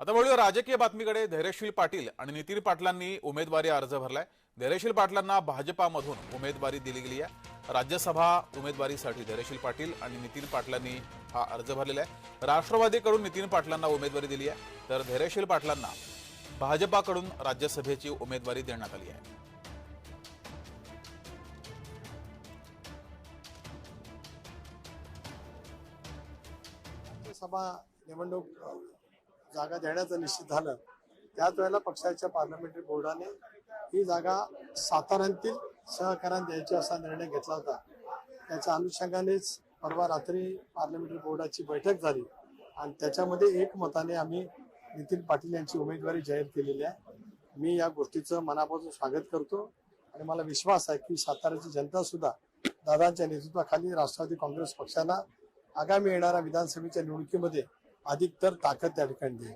आता वळूया राजकीय बातमीकडे. धैर्यशील पाटील आणि नितीन पाटलांनी उमेदवारी अर्ज भरलाय. धैर्यशील पाटलांना भाजपामधून उमेदवारी दिली गेली आहे. राज्यसभा उमेदवारीसाठी धैर्यशील पाटील आणि नितीन पाटलांनी हा अर्ज भरलेला आहे. राष्ट्रवादीकडून नितीन पाटलांना उमेदवारी दिली आहे. तर धैर्यशील पाटलांना भाजपाकडून राज्यसभेची उमेदवारी देण्यात आली आहे. सभा निवडणूक जागा देण्याचं निश्चित झालं. त्याच वेळेला पक्षाच्या पार्लमेंटरी बोर्डाने ही जागा साताऱ्यातील सहकार्यात द्यायची असा निर्णय घेतला होता. त्याच्या अनुषंगानेच परवा रात्री पार्लमेंटरी बोर्डाची बैठक झाली आणि त्याच्यामध्ये एकमताने आम्ही नितीन पाटील यांची उमेदवारी जाहीर केलेली आहे. मी या गोष्टीचं मनापासून स्वागत करतो आणि मला विश्वास आहे की साताऱ्याची जनता सुद्धा दादांच्या नेतृत्वाखाली राष्ट्रवादी काँग्रेस पक्षाला आगामी येणाऱ्या विधानसभेच्या निवडणुकीमध्ये अधिक तर ताकद त्या ठिकाणी देईल.